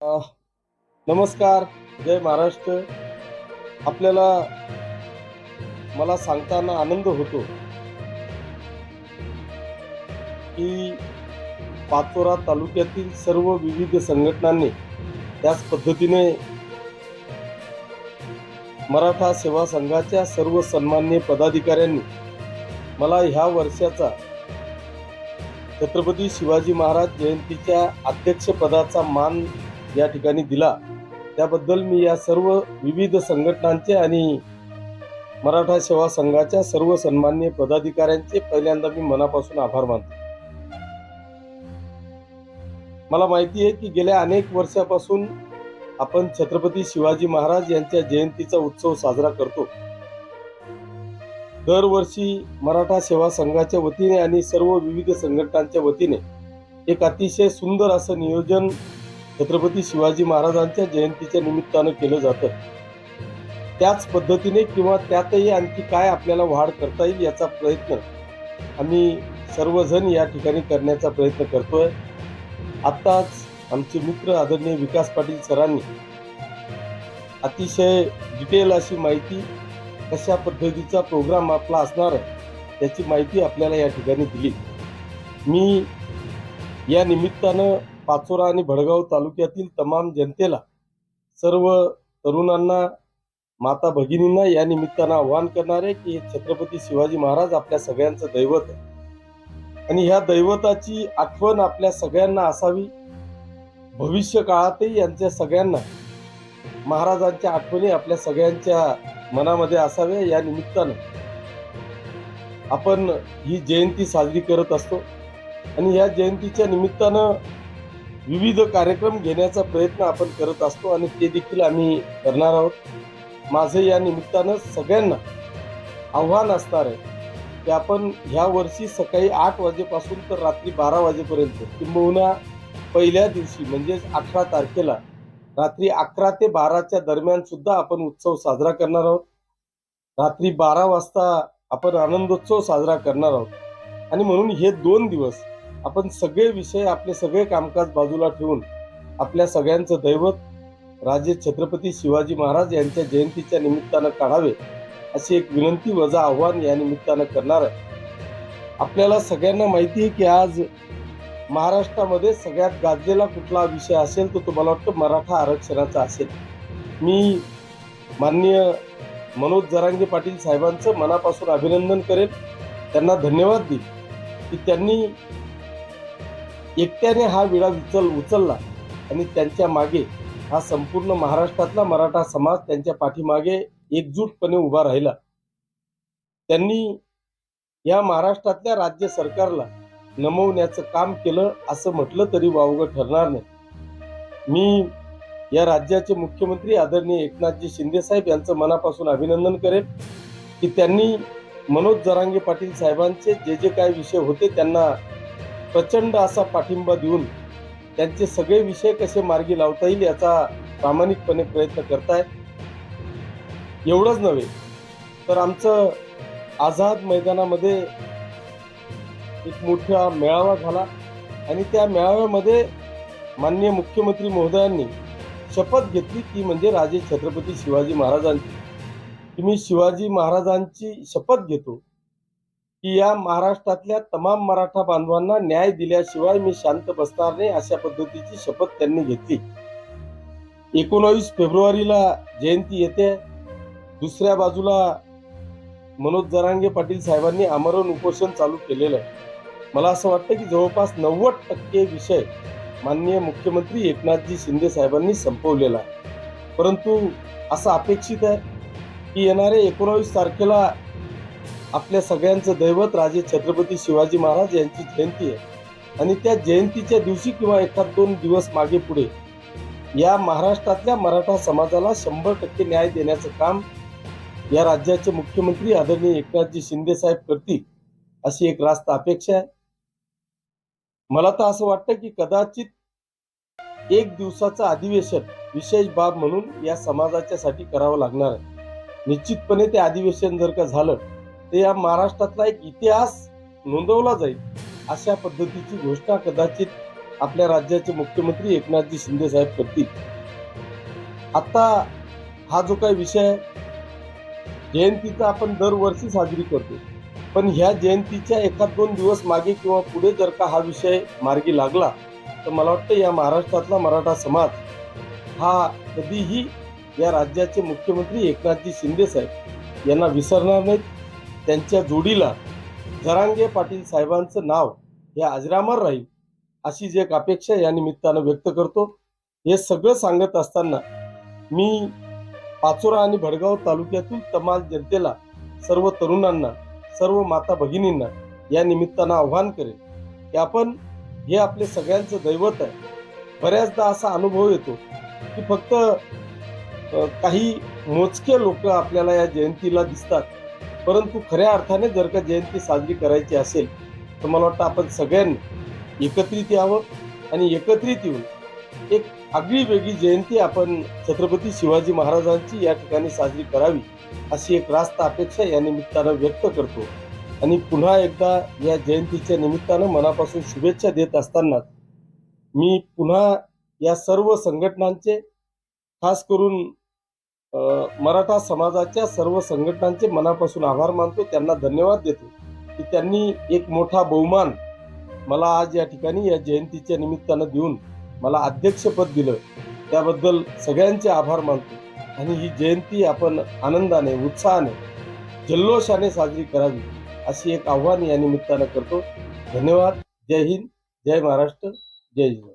नमस्कार. जय महाराष्ट्र. आपल्याला मला सांगताना आनंद होतो की पाचोरा तालुक्यातील सर्व विविध संघटनांनी त्याच पद्धतीने मराठा सेवा संघाच्या सर्व सन्मान्य पदाधिकाऱ्यांनी मला ह्या वर्षाचा छत्रपती शिवाजी महाराज जयंतीच्या अध्यक्षपदाचा मान या ठिकाणी दिला. त्याबद्दल मी या सर्व विविध संघटनांचे आणि मराठा सेवा संघाच्या सर्व सन्मान्य पदाधिकाऱ्यांचे पहिल्यांदा मी मनापासून आभार मानतो. मला माहिती आहे की गेल्या अनेक वर्षापासून आपण छत्रपती शिवाजी महाराज यांच्या जयंतीचा उत्सव साजरा करतो. दरवर्षी मराठा सेवा संघाच्या वतीने आणि सर्व विविध संघटनांच्या वतीने एक अतिशय सुंदर असं नियोजन छत्रपती शिवाजी महाराजांच्या जयंतीच्या निमित्तानं केलं जातं. त्याच पद्धतीने किंवा त्यातही आणखी काय आपल्याला वाढ करता येईल याचा प्रयत्न आम्ही सर्वजण या ठिकाणी करण्याचा प्रयत्न करतोय. आत्ताच आमचे मित्र आदरणीय विकास पाटील सरांनी अतिशय डिटेल अशी माहिती कशा पद्धतीचा प्रोग्राम आपला असणार आहे त्याची माहिती आपल्याला या ठिकाणी दिली. मी या निमित्तानं पाचोरा आणि भडगाव तालुक्यातील तमाम जनतेला सर्व तरुणांना माता भगिनींना या निमित्तानं आव्हान करणार आहे की छत्रपती शिवाजी महाराज आपल्या सगळ्यांचं दैवत आहे. आणि ह्या दैवताची आठवण आपल्या सगळ्यांना असावी. भविष्य काळातही यांच्या सगळ्यांना महाराजांच्या आठवणी आपल्या सगळ्यांच्या मनामध्ये असाव्या. या निमित्तानं आपण ही जयंती साजरी करत असतो. आणि या जयंतीच्या निमित्तानं विविध कार्यक्रम घेण्याचा प्रयत्न आपण करत असतो आणि ते देखील आम्ही करणार आहोत. माझं या निमित्तानं सगळ्यांना आव्हान असणार आहे की आपण ह्या वर्षी सकाळी आठ वाजेपासून तर रात्री बारा वाजेपर्यंत किंबहुना पहिल्या दिवशी म्हणजेच अठरा तारखेला रात्री अकरा ते बाराच्या दरम्यान सुद्धा आपण उत्सव साजरा करणार आहोत. रात्री बारा वाजता आपण आनंदोत्सव साजरा करणार आहोत. आणि म्हणून हे दोन दिवस आपण सगळे विषय आपले सगळे कामकाज बाजूला ठेवून आपल्या सगळ्यांचं दैवत राजे छत्रपती शिवाजी महाराज यांच्या जयंतीच्या निमित्तानं काढावे अशी एक विनंती वजा आव्हान या निमित्तानं करणार आहे. आपल्याला सगळ्यांना माहिती आहे की आज महाराष्ट्रामध्ये सगळ्यात गाजलेला कुठला विषय असेल तो तुम्हाला वाटतं मराठा आरक्षणाचा असेल. मी माननीय मनोज जरांगे पाटील साहेबांचं मनापासून अभिनंदन करेन त्यांना धन्यवाद देईल की त्यांनी एकट्याने हा विडा उचल उचलला आणि त्यांच्या मागे हा संपूर्ण महाराष्ट्रातला मराठा समाज त्यांच्या पाठीमागे एकजूटपणे उभा राहिला. त्यांनी या महाराष्ट्रातल्या राज्य सरकारला नमवण्याचं काम केलं असं म्हटलं तरी वावगं ठरणार नाही. मी या राज्याचे मुख्यमंत्री आदरणीय एकनाथजी शिंदे साहेब यांचं मनापासून अभिनंदन करेन की त्यांनी मनोज जरांगे पाटील साहेबांचे जे जे काय विषय होते त्यांना प्रचंड असा पाठिंबा देऊन त्यांचे सगळे विषय कसे मार्गी लावता येईल याचा प्रामाणिकपणे प्रयत्न करताय. एवढंच नव्हे तर आमचं आझाद मैदानामध्ये एक मोठा मेळावा झाला आणि त्या मेळाव्यामध्ये माननीय मुख्यमंत्री महोदयांनी शपथ घेतली ती म्हणजे राजे छत्रपती शिवाजी महाराजांची. की मी शिवाजी महाराजांची शपथ घेतो की या महाराष्ट्रातल्या तमाम मराठा बांधवांना न्याय दिल्याशिवाय मी शांत बसणार नाही अशा पद्धतीची शपथ त्यांनी घेतली. एकोणावीस फेब्रुवारीला जयंती येते. दुसऱ्या बाजूला मनोज जरांगे पाटील साहेबांनी आमरण उपोषण चालू केलेलं आहे. मला असं वाटतं की जवळपास नव्वद टक्के विषय माननीय मुख्यमंत्री एकनाथजी शिंदे साहेबांनी संपवलेला आहे. परंतु असं अपेक्षित आहे की येणाऱ्या एकोणावीस तारखेला आपल्या सगळ्यांचं दैवत राजे छत्रपती शिवाजी महाराज यांची जयंती आहे. आणि त्या जयंतीच्या दिवशी किंवा एखाद दोन दिवस मागे पुढे या महाराष्ट्रातल्या मराठा समाजाला शंभर टक्के न्याय देण्याचं काम या राज्याचे मुख्यमंत्री आदरणीय एकनाथजी शिंदे साहेब करतील अशी एक रास्त अपेक्षा आहे. मला तर असं वाटतं की कदाचित एक दिवसाचं अधिवेशन विशेष बाब म्हणून या समाजाच्या साठी करावं लागणार आहे. निश्चितपणे ते अधिवेशन जर का झालं तर या महाराष्ट्रातला एक इतिहास नोंदवला जाईल अशा पद्धतीची घोषणा कदाचित आपल्या राज्याचे मुख्यमंत्री एकनाथजी शिंदे साहेब करतील. आता हा जो काही विषय जयंतीचा आपण दरवर्षी साजरी करतो. पण ह्या जयंतीच्या एखाद दोन दिवस मागे किंवा पुढे जर का हा विषय मार्गी लागला तर मला वाटतं या महाराष्ट्रातला मराठा समाज हा कधीही या राज्याचे मुख्यमंत्री एकनाथजी शिंदे साहेब यांना विसरणार नाहीत. त्यांच्या जोडीला जरांगे पाटील साहेबांचं नाव हे अजरामर राहील अशी जी एक अपेक्षा या निमित्तानं व्यक्त करतो. हे सगळं सांगत असताना मी पाचोरा आणि भडगाव तालुक्यातील तमाल जनतेला सर्व तरुणांना सर्व माता भगिनींना या निमित्तानं आव्हान करेन की आपण हे आपले सगळ्यांचं दैवत आहे. बऱ्याचदा असा अनुभव येतो की फक्त काही मोजके लोक आपल्याला या जयंतीला दिसतात. परंतु खऱ्या अर्थाने जर का जयंती साजरी करायची असेल तर मला वाटतं आपण सगळ्यांनी एकत्रित यावं आणि एकत्रित येऊन एक आगळी वेगळी जयंती आपण छत्रपती शिवाजी महाराजांची या ठिकाणी साजरी करावी अशी एक रास्त अपेक्षा या निमित्तानं व्यक्त करतो. आणि पुन्हा एकदा या जयंतीच्या निमित्तानं मनापासून शुभेच्छा देत असताना मी पुन्हा या सर्व संघटनांचे खास करून मराठा समाजाच्या सर्व संघटनांचे मनापासून आभार मानतो. त्यांना धन्यवाद देतो. की त्यांनी एक मोठा बहुमान मला आज या ठिकाणी या जयंतीच्या निमित्तानं देऊन मला अध्यक्षपद दिलं. त्याबद्दल सगळ्यांचे आभार मानतो. आणि ही जयंती आपण आनंदाने उत्साहाने जल्लोषाने साजरी करावी अशी एक आव्हान या निमित्तानं करतो. धन्यवाद. जय हिंद. जय महाराष्ट्र. जय हिंद